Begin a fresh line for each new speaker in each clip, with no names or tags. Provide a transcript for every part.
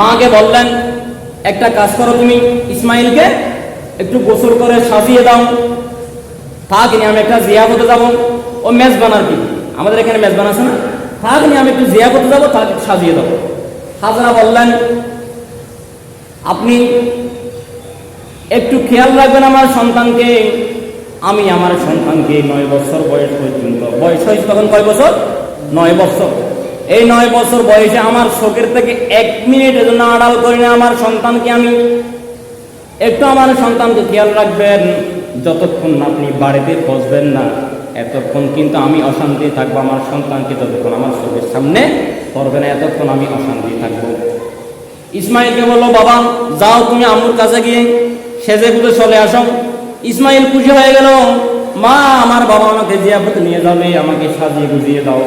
মাকে বললেন, একটা কাজ করো তুমি, ইসমাইলকে একটু গোসল করে সাজিয়ে দাও। থাক নিয়ে আমি একটা জিয়া করতে যাব। ও মেজবান আর কি, আমাদের এখানে মেজবান আছে না? থাক নিয়ে আমি একটু জিয়া করতে যাব, তাকে সাজিয়ে দেবো হাজরা বললেন, আপনি একটু খেয়াল রাখবেন আমার সন্তানকে। আমি আমার সন্তানকে নয় বছর বয়স পর্যন্ত, বয়স হয়েছে তখন কয় বছর? নয় বছর। এই নয় বছর বয়সে আমার শোকের থেকে এক মিনিটের জন্য আড়াল করি না আমার সন্তানকে আমি। একটু আমার সন্তানকে খেয়াল রাখবেন, যতক্ষণ আপনি বাড়িতে বসবেন না, এতক্ষণ কিন্তু আমি অশান্তি থাকব আমার সন্তানকে যতক্ষণ আমার চোখের সামনে পড়বে না, এতক্ষণ আমি অশান্তি থাকব। ইসমাইলকে বলল, বাবা, যাও তুমি আম্মুর কাছে গিয়ে সেজে গুজে চলে আসো। ইসমাইল খুশি হয়ে গেল, মা, আমার বাবা আমাকে জিয়াফত নিয়ে যাবে, আমাকে সাজিয়ে গুজিয়ে দাও।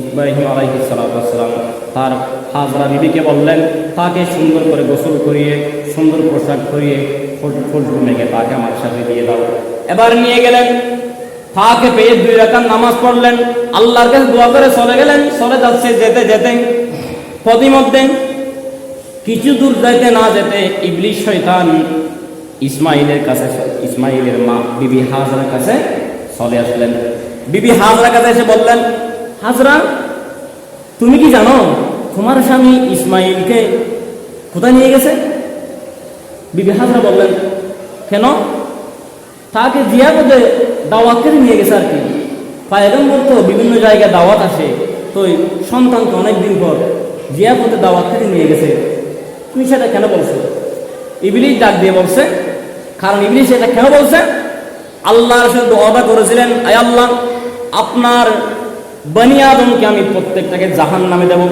ইব্রাহিম আলাইহিস সালাম তার হাজরা বিবিকে বললেন, তাকে সুন্দর করে গোসল করিয়ে, সুন্দর পোশাক করিয়ে ফুল মেঘে তাকে আমার সাথে দিয়ে দাও। এবার নিয়ে গেলেন, তাকে পেয়ে দুই রাকাত নামাজ পড়লেন, আল্লাহর কাছে দোয়া করে চলে গেলেন, চলে যাচ্ছে যেতে যেতে। পথিমধ্যে কিছু দূর যাইতে না যেতে ইবলিশ শয়তান ইসমাইলের কাছে, ইসমাইলের মা বিবি হাজরার কাছে চলে আসলেন। বিবি হাজরার কাছে এসে বললেন হাজরা, তুমি কি জানো তোমার স্বামী ইসমাইলকে কোথায় নিয়ে গেছে? বিবি হাজরা বললেন, কেন? তাকে জিয়া করে দাওয়াত করে নিয়ে গেছে আর কি। পায়গম্বর তো বিভিন্ন জায়গায় দাওয়াত আসে, তো সন্তানকে অনেকদিন পর জিয়া পথে দাওয়াত করে নিয়ে গেছে। তুমি সেটা কেন বলছো? ইবলিশ ডাক দিয়ে বলছে, কারণ ইবলিশ এটা কেন বলছে? আল্লাহর সাথে ওয়াদা করেছিলেন, আয় আল্লাহ, আপনার বনি আদমকে আমি প্রত্যেকটাকে জাহান নামে দেব।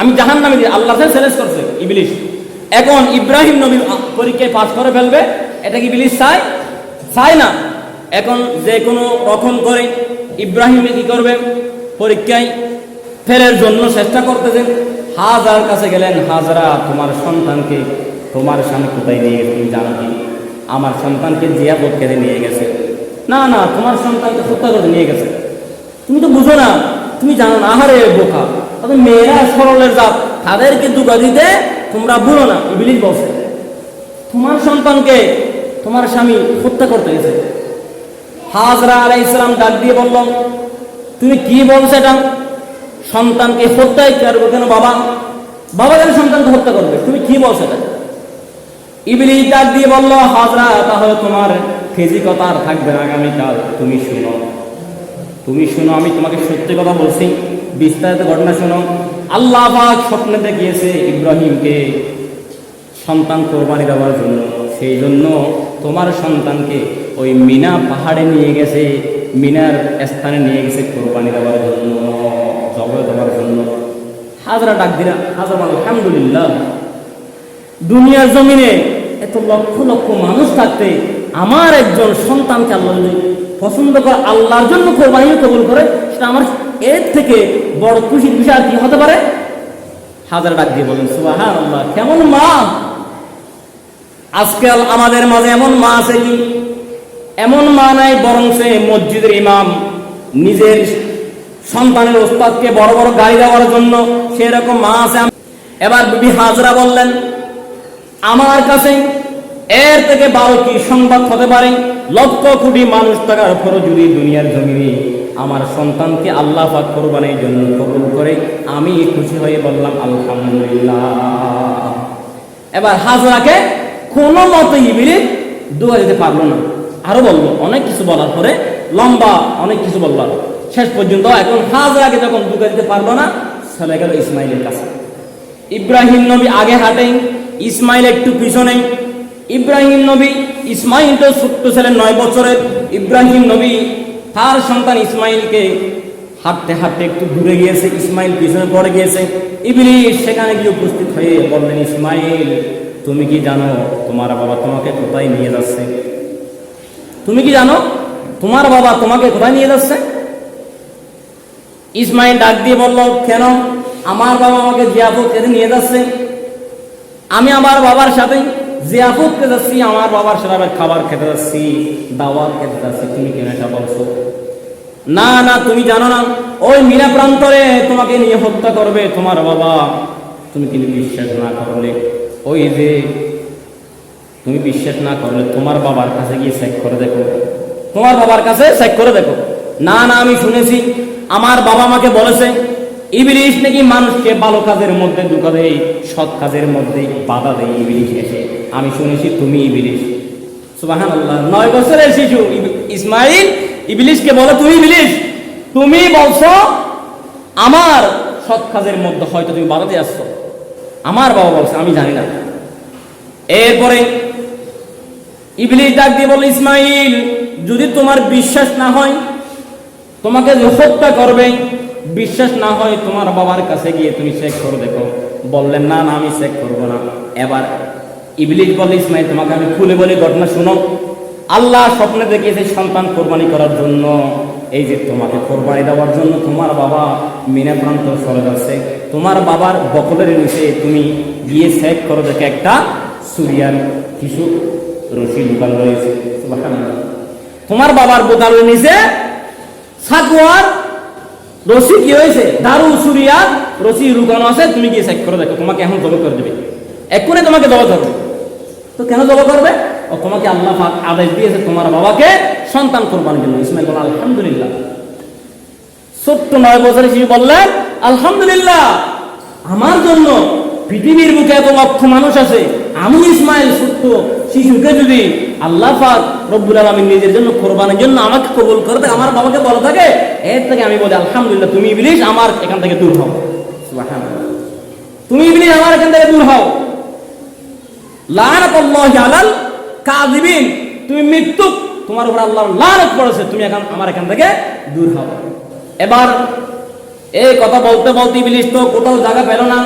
আমি জাহান নামে দিই আল্লাহ সেলেস করছে, ইবলিশ। এখন ইব্রাহিম নবী পরীক্ষায় পাস করে ফেলবে, এটা কি ইবলিশ চায়? চায় না। এখন যে কোনো রকম করে ইব্রাহিমে কি করবে? পরীক্ষায় ফেরের জন্য চেষ্টা করতেছেন। হাজার কাছে গেলেন, হাজারা, তোমার সন্তানকে, তোমার স্বামী কোথায় নিয়ে গেছে তুমি জানো কি? আমার সন্তানকে জিয়াপদ কেড়ে নিয়ে গেছে। না না, তোমার সন্তানকে হত্যা করে নিয়ে গেছে। তুমি তো বুঝো না, তুমি জানো না, আহারে বোকা। তবে মেয়েরা সরলের জাত, তাদেরকে দুগা দিতে তোমরা বুঝো না ইবিলিশ বলছে। তোমার সন্তানকে তোমার স্বামী হত্যা করতে গেছে। হাজরা আলাই ইসলাম ডাক দিয়ে বলল, তুমি কি বলছো এটা? সন্তানকে হত্যাই করব কেন বাবা? বাবা কেন সন্তানকে হত্যা করবে? তুমি কি বলছো এটা? ইবলি ডাক দিয়ে বলল, হাজরা, তাহলে তোমার ফিজিকতা আর থাকবে না আগামীকাল, তুমি শুনো। তুমি শুনো, আমি তোমাকে সত্যি কথা বলছি। বিস্তারিত ঘটনা শোনো। আল্লাহ পাক স্বপ্নে দেখিয়েছে ইব্রাহিমকে সন্তান কোরবানি দেওয়ার জন্য। সেই জন্য তোমার সন্তানকে ওই মিনা পাহাড়ে নিয়ে গেছে, মিনার স্থানে নিয়ে গেছে কোরবানি দেওয়ার জন্য জবে দেওয়ার জন্য। হাজরা ডাক দিলা, হাজরা আলহামদুলিল্লাহ, দুনিয়ার জমিনে এত লক্ষ লক্ষ মানুষ থাকতে আমার একজন সন্তানকে আল্লাহ পছন্দ করে আল্লাহর জন্য কোরবানি কবুল করে, সেটা আমার এর থেকে বড় খুশির বিষয় কি হতে পারে? হাজার ডাক দিয়ে বলেন সুবাহ কেমন মা? আজকাল আমাদের মাঝে এমন মা আছে কি? এমন মা নাই বরং সে মসজিদের ইমাম নিজের সন্তানের ওস্তাদকে বড় বড় গাড়ি দেওয়ার জন্য সেরকম মা আছে। এবার বিবি হাজরা বললেন, আমার কাছে এর থেকে বারো কি সংবাদ হতে পারে? লক্ষ কোটি মানুষ থাকার পরও যদি দুনিয়ার জমিনে। আমার সন্তানকে আল্লাহ পাক কোরবানির জন্য কবুল করে। আমি খুশি হয়ে বললাম, আলহামদুলিল্লাহ। এবার হাজরাকে কোনো মতে ইবিলি দোয়া দিতে পারল না। আরও বলব, অনেক কিছু বলার পরে, লম্বা অনেক কিছু বলল শেষ পর্যন্ত এখন হাজরাকে যখন দুঃখা দিতে পারল না, চলে গেল ইসমাইলের কাছে। ইব্রাহিম নবী আগে হাঁটেন, ইসমাইল একটু পিছনে ইব্রাহিম নবী ইসমাইল তো ছোট্ট ছিলেন নয় বছরের। ইব্রাহিম নবী তার সন্তান ইসমাইলকে হাঁটতে হাঁটতে একটু দূরে গিয়েছে, ইসমাইল পিছনে পড়ে গিয়েছে। ইবলিশ সেখানে গিয়ে উপস্থিত হয়ে বললেন, ইসমাইল, তুমি কি জানো তোমার বাবা তোমাকে কোথায় নিয়ে যাচ্ছে? তুমি কি জানো তোমার বাবা তোমাকে কোথায় নিয়ে যাচ্ছে? ইসমাইল ডাক দিয়ে বলল, কেন? আমার বাবা আমাকে জিয়াফত খেতে নিয়ে যাচ্ছে। আমি আমার বাবার সাথে জিয়াফত খেতে যাচ্ছি আমার বাবার সাথে খাবার খেতে যাচ্ছি দাওয়াত খেতে যাচ্ছি তুমি কেন এটা বলছো? না না, তুমি জানো না। ওই মিনা প্রান্তরে তোমাকে নিয়ে হত্যা করবে তোমার বাবা। তুমি কিন্তু বিশ্বাস না করলে। ওই যে তুমি বিশ্বাস না করলে, তোমার বাবার কাছে গিয়ে চেক করে দেখো। তোমার বাবার কাছে চেক করে দেখো। না না, আমি শুনেছি। আমার বাবা আমাকে বলেছে ইবলিশ নাকি মানুষকে ভালো কাজের মধ্যে ঢুকা দেয়, সৎ কাজের মধ্যে বাধা দেয় ইবলিশ এসে। আমি শুনেছি তুমি ইবলিশ। সুবাহান আল্লাহ নয় বছরের শিশু ইসমাইল ইবলিশকে বলে, তুমি ইবলিশ, তুমি বলছো, আমার সৎ কাজের মধ্যে হয়তো তুমি বাধা দিয়ে আসছো। আমার বাবা বলছে, আমি জানি না। এরপরে ইবলিশ ডাক দিয়ে বলল ইসমাইল যদি তোমার বিশ্বাস না হয়, তোমাকে হত্যা করবে বিশ্বাস না হয় তোমার বাবার কাছে গিয়ে তুমি চেক করে, দেখো। বললেন, না না, আমি চেক করব না। এবার ইবলিশ বলে, ইসমাইল, তোমাকে আমি খুলে বলি, ঘটনা শুনো। আল্লাহ স্বপ্নে দেখিয়েছে সন্তান কোরবানি করার জন্য। এই যে তোমাকে কোরবানি দেওয়ার জন্য তোমার বাবা মিনা প্রান্ত চলে যাচ্ছে। তোমার বাবার বকলের নিচে তুমি গিয়ে চেক করো, দেখে একটা সুরিয়ার কিছু রশি দোকান রয়েছে। তোমার বাবার বোতালের নিচে সাকুয়ার রশি কি হয়েছে? দারু সুরিয়া রশি লুকানো আছে, তুমি গিয়ে চেক করে, দেখো, তোমাকে এখন জব করে দেবে। এক্ষুনি তোমাকে জব করবে তো কেন জব করবে? ও তোমাকে আল্লাহ পাক আদেশ দিয়েছে, তোমার বাবাকে সন্তান করবার জন্য। ইসমাইল বলে, আলহামদুলিল্লাহ। ছোট্ট নয় বছরের শিশু বললেন আলহামদুলিল্লাহ, আমার জন্য পৃথিবীর বুকে এত লক্ষ মানুষ আছে। আমি ইসমাইল ছোট্ট শিশুকে যদি আল্লাহ পাক রব্বুল আলমীর নিজের জন্য কোরবানের জন্য আমাকে কবুল করে থাকে আমার বাবাকে বলা থাকে এর থেকে আমি বলি, আলহামদুলিল্লাহ, তুমি ইবলিশ আমার এখান থেকে দূর হও। তুমি ইবলিশ আমার এখান থেকে দূর হও। লানাতুল্লাহি আলাল কাযিবিন। তুমি মৃত্যু তোমার উপর আল্লাহর লানত পড়েছে তুমি এখন আমার এখান থেকে দূর হও। এবার এই কথা বলতে বলতে ইবলিশ তো কোথাও জায়গা পেল না।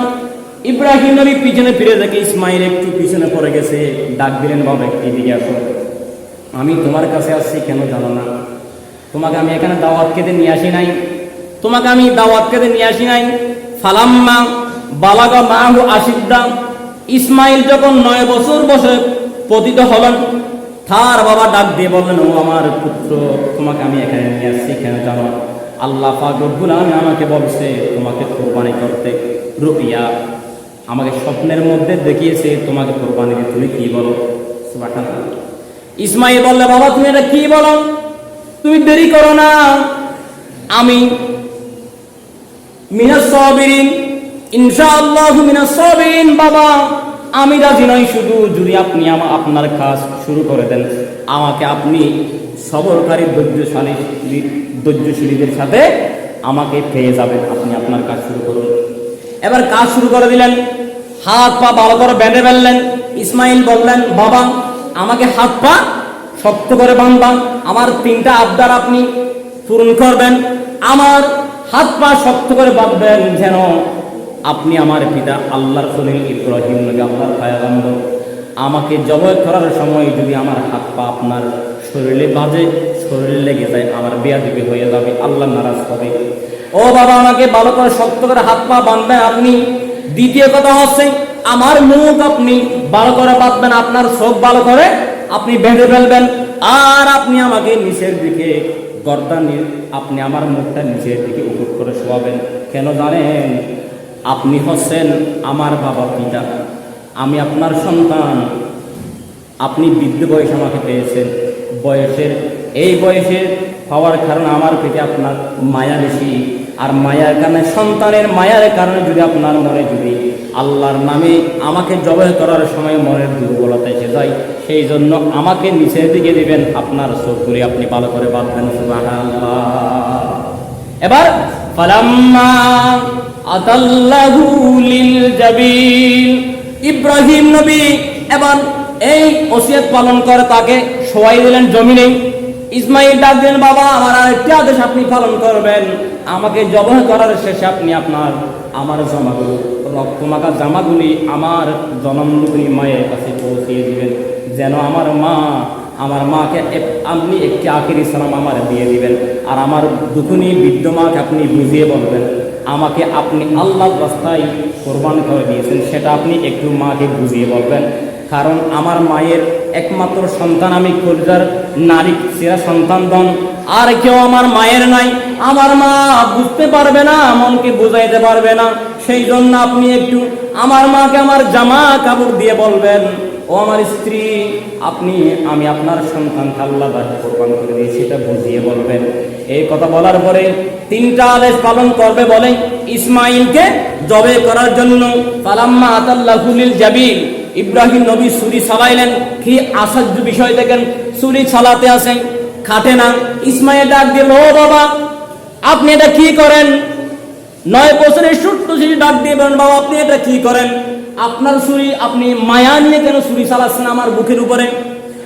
ইব্রাহিম নবী পিছনে ফিরে দেখে ইসমাইল একটু পিছনে পড়ে গেছে। ডাক দিলেন, বাবা, একটু এদিকে আসো। আমি তোমার কাছে আসছি, কেন জানো না? তোমাকে আমি এখানে দাওয়াত খেতে নিয়ে আসি নাই। তোমাকে আমি দাওয়াত খেতে নিয়ে আসি নাই। ফালাম্মা বালাগা মাহু আশিদ্দা। ইসমাইল যখন নয় বছর বসে পতিত হলেন, তার বাবা ডাক দিয়ে বললেন, ও আমার পুত্র, তোমাকে আমি এখানে নিয়ে আসছি, কেন জানো আল্লাহ পাক রব্বুল আলামিন আমাকে বলছে, তোমাকে কোরবানি করতে। রুইয়া আমাকে স্বপ্নের মধ্যে দেখিয়েছে, তোমাকে কোরবানি তুমি কি বলো? ইসমাইল বললে, বাবা, তুমি এটা কি বলো? তুমি দেরি করো না। আমি মিনাস সাবিরিন, ইনশাআল্লাহ মিনাস সাবিরিন বাবা। আমি রাজি নই, শুধু যদি আপনি আমা- আপনার কাজ শুরু করে দেন। আমাকে আপনি সবরকারী ধৈর্যশালী, ধৈর্যশীলীদের সাথে আমাকে পেয়ে যাবেন। আপনি আপনার কাজ শুরু করুন। এবার কাজ শুরু করে দিলেন। হাত পা ভালো করে বেঁধে ফেললেন। ইসমাইল বললেন, বাবা, আমাকে হাত পা শক্ত করে বাঁধবান আমার তিনটা আবদার আপনি পূরণ করবেন। আমার হাত পা শক্ত করে বাঁধবেন যেন আপনি আমার পিতা আল্লাহর খলিল ইব্রাহিম নবী আল্লাহর পায়াগম্বর। আমাকে জবয় করার সময় যদি আমার হাত পা আপনার শরীরে বাজে, শরীরে লেগে যায়, আমার বিয়া দিবি হয়ে যাবে, আল্লাহ নারাজ হবে। ও বাবা, আমাকে ভালো করে শক্ত করে হাত পা বাঁধবেন আপনি। দ্বিতীয় কথা হচ্ছে, আমার মুখ আপনি ভালো করে বাঁধবেন, আপনার চোখ ভালো করে আপনি বেঁধে ফেলবেন, আর আপনি আমাকে নিচের দিকে গর্দানি আপনি আমার মুখটা নিচের দিকে উপর করে শোয়াবেন। কেন জানেন? আপনি হচ্ছেন আমার বাবা পিতা। আমি আপনার সন্তান। আপনি বৃদ্ধ বয়সে আমাকে পেয়েছেন। বয়সের এই বয়সে হওয়ার কারণে আমার পেটে আপনার মায়া বেশি। আর মায়ার কারণে সন্তানের মায়ার কারণে যদি আপনার মনে যদি আল্লাহর নামে আমাকে জবাই করার সময় মনের দুর্বলতা এসে যায়। সেই জন্য আমাকে নিচের দিকে দিবেন আপনার চোখগুলি আপনি ভালো করে বাঁধবেন। এবার ইব্রাহিম নবী এবার এই ওসিয়ত পালন করে, তাকে সবাই দিলেন জমিনে। ইসমাইল ডাক দিলেন, বাবা, আমার আরেকটি আদেশ আপনি পালন করবেন। আমাকে জবহ করার শেষে আপনি আপনার, আমার জামাগুলো রক্তমাখা জামাগুলি আমার জনমলুকুনি মায়ের কাছে পৌঁছিয়ে দিবেন। যেন আমার মা, আমার মাকে আপনি একটি আখির ইসলাম আমার দিয়ে দিবেন। আর আমার দুখুনি বৃদ্ধ মাকে আপনি বুঝিয়ে বলবেন, আমাকে আপনি আল্লাহ রাস্তায় কোরবান করে দিয়েছেন, সেটা আপনি একটু মাকে বুঝিয়ে বলবেন। কারণ আমার মায়ের একমাত্র সন্তান আমি কলজার নারী, সেরা সন্তান দন আর কেউ আমার মায়ের নাই। আমার মা বুঝতে পারবে না, মনকে বুঝাইতে পারবে না। সেই জন্য আপনি একটু আমার মাকে আমার জামা কাপড় দিয়ে বলবেন, ও আমার স্ত্রী, আপনি, আমি আপনার সন্তানকে আল্লাহ কোরবান করে দিয়েছি, এটা বুঝিয়ে বলবেন। এই কথা বলার পরে তিনটা আদেশ পালন করবে বলে ইসমাইলকে জবে করার জন্য পালাম্মা আতাল্লাহুলিল জাবিল। ইব্রাহিম নবী সুরি চালাইলেন কি আশ্চর্য বিষয় দেখেন সুরি চালাতে আসেন, খাটে না। ইসমাইল ডাক দিল ও বাবা আপনি এটা কি করেন? নয় বছরের ছোট্ট শিশু ডাক দিয়ে বলেন, বাবা, আপনি এটা কি করেন? আপনার ছুরি, আপনি মায়া নিয়ে কেন ছুরি চালাচ্ছেন আমার বুকের উপরে?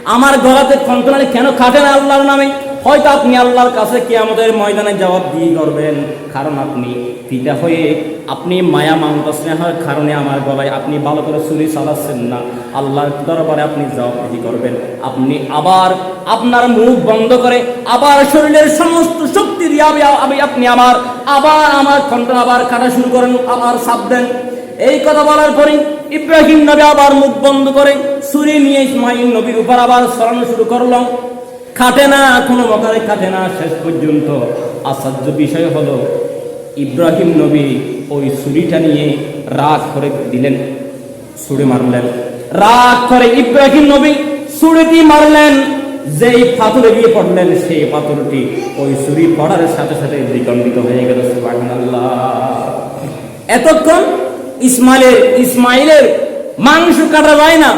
আমার গলাতে কন্ট্রোলে কেন খাটে না আল্লাহর নামে? হয়তো আপনি আল্লাহর কাছে কি আমাদের ময়দানে জবাব দিয়ে করবেন কারণ আপনি পিতা হয়ে আপনি মায়া মামতা স্নেহের কারণে আমার গলায় আপনি ভালো করে ছুরি চালাচ্ছেন না। আল্লাহর দরবারে আপনি জবাবদিহি করবেন। আপনি আবার আপনার মুখ বন্ধ করে আবার শরীরের সমস্ত শক্তি দিয়ে আমি- আপনি আমার আবার আমার কণ্ঠ আবার কাটা শুরু করেন, আবার সাপ দেন। এই কথা বলার পরে ইব্রাহিম নবী আবার মুখ বন্ধ করে ছুরি নিয়ে ইসমাইল নবীর উপর আবার সরানো শুরু করল। খাটে না, কোনো মকারে খাটে না। শেষ পর্যন্ত আশ্চর্য বিষয় হলো, ইব্রাহিম নবী ওই ছুরিটা নিয়ে রাগ করে দিলেন, ছুরি মারলেন। রাগ করে ইব্রাহিম নবী ছুরিটি মারলেন, যেই পাথরে গিয়ে পড়লেন, সেই পাথরটি ওই ছুরি পড়ার সাথে সাথে বিকম্পিত হয়ে গেল এতক্ষণ ইসমাইলের ইসমাইলের মাংস কাটা যায় না,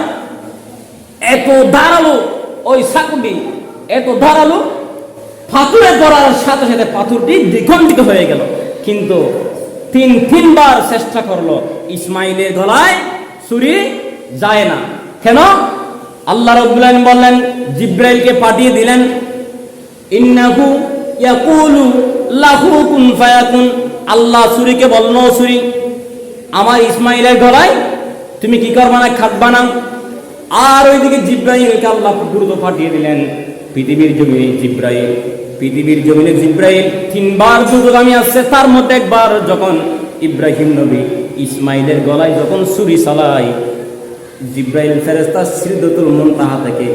এত ধারালো ওই সাকুটি এত ধারালো পাথরে পড়ার সাথে সাথে পাথরটি দ্বিখণ্ডিত হয়ে গেল। কিন্তু তিন, তিনবার চেষ্টা করল, ইসমাইলের গলায় ছুরি যায় না। কেন? আল্লাহ রব্বুল বললেন, জিব্রাইলকে পাঠিয়ে দিলেন, ইন্নাহু ইয়াকুলু লাহু কুন ফায়াকুন। আল্লাহ ছুরিকে বলল, ছুরি, আমার ইসমাইলের গলায় তুমি কি করবা না, খাটবা না? আর ওইদিকে জিব্রাইলকে আল্লাহ দ্রুত পাঠিয়ে দিলেন পৃথিবীর জমিনে জিব্রাইল, পৃথিবীর জমিনে জিব্রাইল তিনবার দ্রুতগামী আসছে তার মধ্যে একবার যখন ইব্রাহিম নবী ইসমাইলের গলায় যখন ছুরি চালায়, জিব্রাইল ফেরেস্তা মন মুনতাহা থেকে